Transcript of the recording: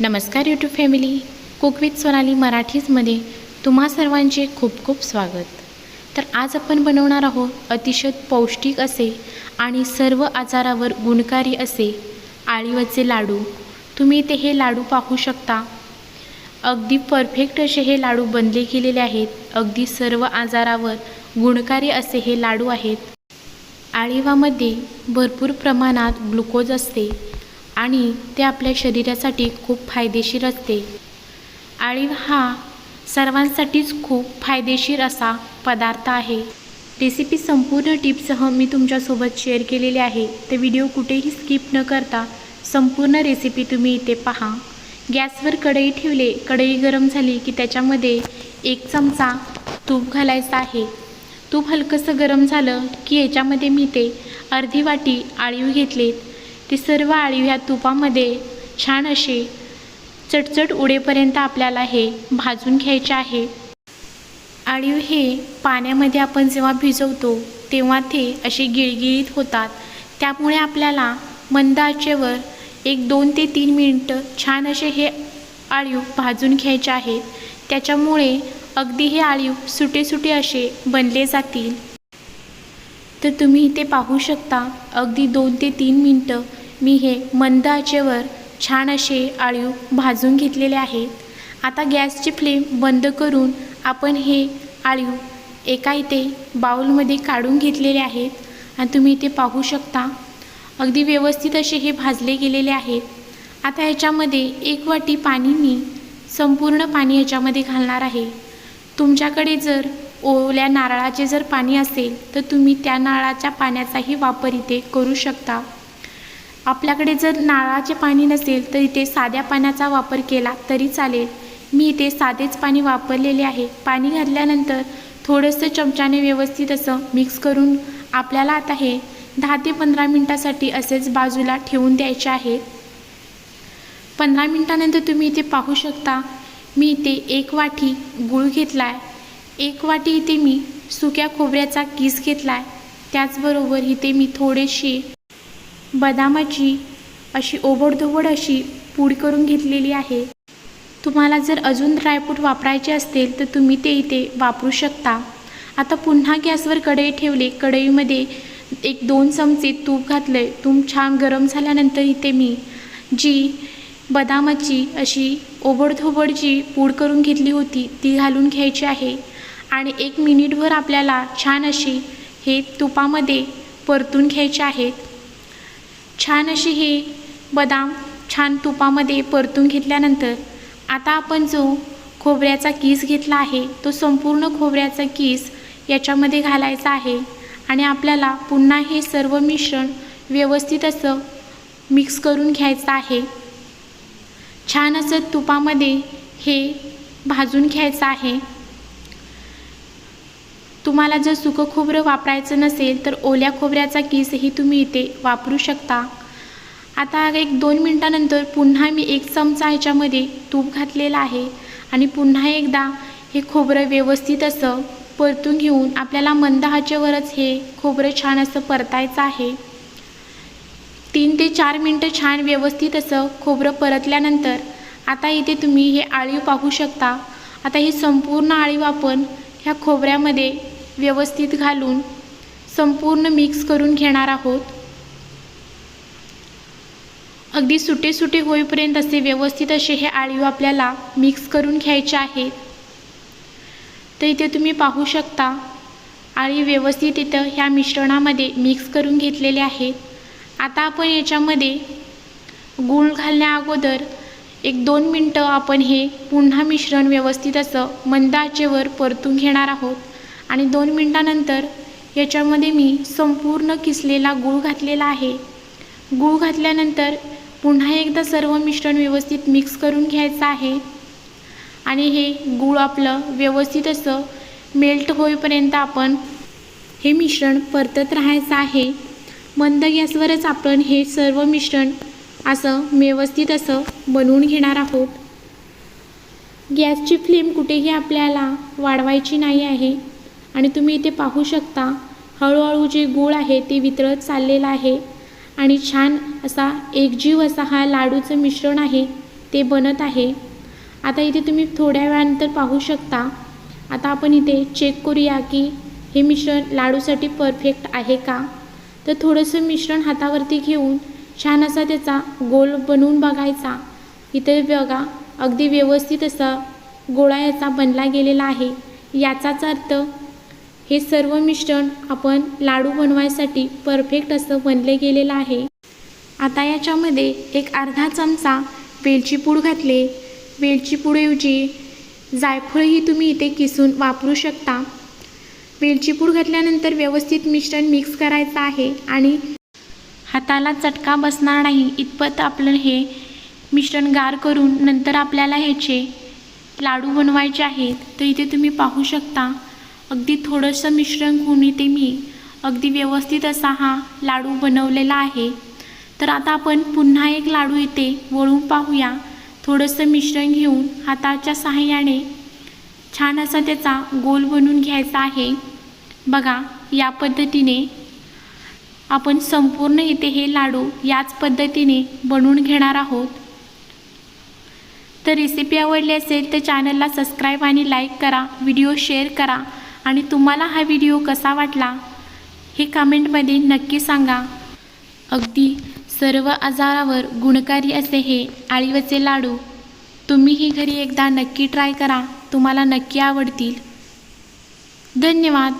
नमस्कार YouTube family cook with Sonali मराठीजमध्ये तुम्हा सर्वांचे खूप खूप स्वागत. तर आज आपण बनवणार आहोत अतिशय पौष्टिक असे आणि सर्व आजारावर गुणकारी असे आळीवचे लाडू. तुम्ही इथे हे लाडू पाहू शकता. अगदी परफेक्ट असे हे लाडू बनले गेलेले आहेत. अगदी सर्व आजारावर गुणकारी असे हे लाडू आहेत. आळीवामध्ये भरपूर प्रमाणात ग्लुकोज असते. आणि ते आपल्या शरीरासाठी खूप फायदेशीर असते. आळीव हा सर्वांसाठीच खूप फायदेशीर असा पदार्थ आहे. रेसिपी संपूर्ण टिपसह मी तुमच्यासोबत शेअर केलेली आहे. तर व्हिडिओ कुठेही स्किप न करता संपूर्ण रेसिपी तुम्ही इथे पहा. गॅसवर कढई ठेवले कढई गरम झाली की त्याच्यामध्ये एक चमचा तूप घालायचं आहे. तूप हलकंसं गरम झालं की याच्यामध्ये मी ते अर्धी वाटी आळीव घेतलेत. ते सर्व आळीव ह्या तुपामध्ये छान असे चटचट उडेपर्यंत आपल्याला हे भाजून घ्यायचे आहे. आळीव हे पाण्यामध्ये आपण जेव्हा भिजवतो तेव्हा ते असे गिळगिळीत होतात. त्यामुळे आपल्याला मंद आचेवर एक दोन ते तीन मिनटं छान असे हे आळीव भाजून घ्यायचे आहेत त्याच्यामुळे अगदी हे आळीव सुटे सुटे असे बनले जातील. तर तुम्ही इथे पाहू शकता अगदी दोन ते तीन मिनटं मी हे मंद आचेवर छान असे आळीव भाजून घेतलेले आहेत. आता गॅसची फ्लेम बंद करून आपण हे आळीव एका इथे बाऊलमध्ये काढून घेतलेले आहेत. आणि तुम्ही इथे पाहू शकता अगदी व्यवस्थित असे हे भाजले गेलेले आहेत. आता ह्याच्यामध्ये एक वाटी पाणी मी संपूर्ण पाणी ह्याच्यामध्ये घालणार आहे. तुमच्याकडे जर ओल्या नारळाचे जर पाणी असेल तर तुम्ही त्या नारळाच्या पाण्याचाही वापर इथे करू शकता. आपल्याकडे जर नारळाचे पाणी नसेल तर इथे साध्या पाण्याचा वापर केला तरी चालेल. मी इथे साधेच पाणी वापरलेले आहे. पाणी घातल्यानंतर थोडंसं चमच्याने व्यवस्थित असं मिक्स करून आपल्याला आता हे दहा ते पंधरा मिनटासाठी असेच बाजूला ठेवून द्यायचे आहे. पंधरा मिनटानंतर तुम्ही इथे पाहू शकता मी इथे एक वाटी गूळ घेतला आहे एक वाटी इथे मी सुक्या खोबऱ्याचा किस घेतला आहे त्याचबरोबर इथे मी थोडीशी बदामाची अशी ओबडधोबड अशी पूड करून घेतलेली आहे. तुम्हाला जर अजून ड्रायफ्रूट वापरायचे असतील तर तुम्ही ते इथे वापरू शकता. आता पुन्हा गॅसवर कढई ठेवले. कढईमध्ये एक दोन चमचे तूप घातले तूप छान गरम झाल्यानंतर इथे मी जी बदामाची अशी ओबडधोबड जी पूड करून घेतली होती ती घालून घ्यायची आहे. आणि एक मिनिटभर आपल्याला छान अशी हे तुपामध्ये परतून घ्यायचे आहेत. छान अशी हे बदाम छान तुपामध्ये परतून घेतल्यानंतर आता आपण जो खोबऱ्याचा किस घेतला आहे तो संपूर्ण खोबऱ्याचा किस याच्यामध्ये घालायचा आहे आणि आपल्याला पुन्हा हे सर्व मिश्रण व्यवस्थित असं मिक्स करून घ्यायचं आहे. छान असं तुपामध्ये हे भाजून घ्यायचं आहे. तुम्हाला जर सुकं खोबरं वापरायचं नसेल तर ओल्या खोबऱ्याचा किसही तुम्ही इथे वापरू शकता. आता एक दोन मिनटानंतर पुन्हा मी एक चमचा ह्याच्यामध्ये तूप घातलेलं आहे आणि पुन्हा एकदा हे खोबरं व्यवस्थित असं परतून घेऊन आपल्याला मंद हे खोबरं छान असं परतायचं आहे. तीन ते चार मिनटं छान व्यवस्थित असं खोबरं परतल्यानंतर आता इथे तुम्ही हे आळीव पाहू शकता. आता ही संपूर्ण आळीव आपण ह्या खोबऱ्यामध्ये व्यवस्थित घालून संपूर्ण मिक्स करून घेणार आहोत. अगदी सुटे सुटे होईपर्यंत असे व्यवस्थित असे हे आळीव आपल्याला मिक्स करून घ्यायचे आहेत. तर इथे तुम्ही पाहू शकता आळी व्यवस्थित इथं ह्या मिश्रणामध्ये मिक्स करून घेतलेले आहेत. आता आपण याच्यामध्ये गूळ घालण्या अगोदर एक दोन मिनटं आपण हे पुन्हा मिश्रण व्यवस्थित असं मंद आचेवर परतून घेणार आहोत. आणि दोन मिनटानंतर याच्यामध्ये मी संपूर्ण किसलेला गूळ घातलेला आहे. गूळ घातल्यानंतर पुन्हा एकदा सर्व मिश्रण व्यवस्थित मिक्स करून घ्यायचं आहे. आणि हे गूळ आपलं व्यवस्थित असं मेल्ट होईपर्यंत आपण हे मिश्रण परतत राहायचं आहे. मंद गॅसवरच आपण हे सर्व मिश्रण असं व्यवस्थित असं बनवून घेणार आहोत. गॅसची फ्लेम कुठेही आपल्याला वाढवायची नाही आहे. आणि तुम्ही इथे पाहू शकता हळूहळू जे गूळ आहे ते वितळत चाललेलं आहे. आणि छान असा एकजीव असा हा लाडूचं मिश्रण आहे ते बनत आहे. आता इथे तुम्ही थोड्या वेळानंतर पाहू शकता आता आपण इथे चेक करूया की हे मिश्रण लाडूसाठी परफेक्ट आहे का? तर थोडंसं मिश्रण हातावरती घेऊन छान असा त्याचा गोल बनवून बघायचा. इथे बघा अगदी व्यवस्थित असा गोळा याचा बनला गेलेला आहे. याचाच अर्थ हे सर्व मिश्रण आपण लाडू बनवायसाठी परफेक्ट असं बनले गेलेलं आहे. आता याच्यामध्ये एक अर्धा चमचा वेलची पूड घातले. वेलची पूडऐवजी जायफळही तुम्ही इथे किसून वापरू शकता. वेलची पूड घातल्यानंतर व्यवस्थित मिश्रण मिक्स करायचं आहे आणि हाताला चटका बसणार नाही इतपत आपलं हे मिश्रण गार करून नंतर आपल्याला ह्याचे लाडू बनवायचे आहेत. तर इथे तुम्ही पाहू शकता अगदी थोडंसं मिश्रण घेऊन इथे मी अगदी व्यवस्थित असा हा लाडू बनवलेला आहे. तर आता आपण पुन्हा एक लाडू इथे वळून पाहूया. थोडंसं मिश्रण घेऊन हाताच्या सहाय्याने छान असा त्याचा गोल बनवून घ्यायचा आहे. बघा या पद्धतीने आपण संपूर्ण इथे हे लाडू याच पद्धतीने बनवून घेणार आहोत. तर रेसिपी आवडली असेल तर चॅनलला सबस्क्राईब आणि लाईक करा. व्हिडिओ शेअर करा. आणि तुम्हाला हा व्हिडिओ कसा वाटला हे कमेंटमध्ये नक्की सांगा. अगदी सर्व आजारावर गुणकारी असे हे आळीवचे लाडू तुम्हीही घरी एकदा नक्की ट्राय करा तुम्हाला नक्की आवडतील. धन्यवाद.